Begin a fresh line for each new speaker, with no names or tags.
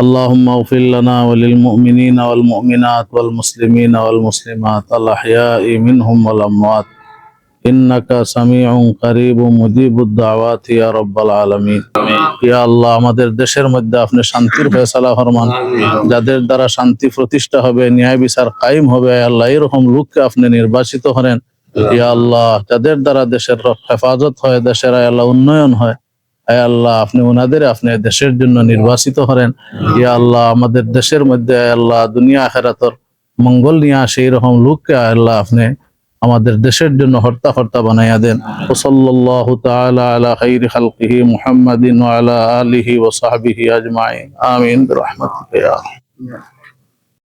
اللهم اغفر لنا وللمؤمنين والمؤمنات والمسلمين والمسلمات الأحياء منهم والأموات إنك سميع قريب مجيب الدعوات يا رب العالمين ইয়া আল্লাহ আমাদের দেশের মধ্যে আপনি শান্তির ফয়সালা ফরমান যাদের দ্বারা শান্তি প্রতিষ্ঠা হবে ন্যায় বিচার কায়েম হবে আয় আল্লাহ এরকম লোককে আপনি নির্বাচিত করেন ইয়া আল্লাহ যাদের দ্বারা দেশের হেফাজত হয় দেশের আয় আল্লাহ উন্নয়ন হয় আয় আল্লাহ আপনি ওনাদের আপনি দেশের জন্য নির্বাচিত করেন ইয়া আল্লাহ আমাদের দেশের মধ্যে আল্লাহ দুনিয়া আখেরাতর মঙ্গল নিয়ে আসে এরকম লোককে আল্লাহ আপনি আমাদের দেশের জন্য হর্তা হর্তা বানাইয়া দেন। ওসল্লাহ তাআলা আলা খাইরি খালকিহি মুহাম্মাদিন ওয়া আলা আলিহি ওয়া সাহবিহি আজমাইন। আমিন। আরহাম।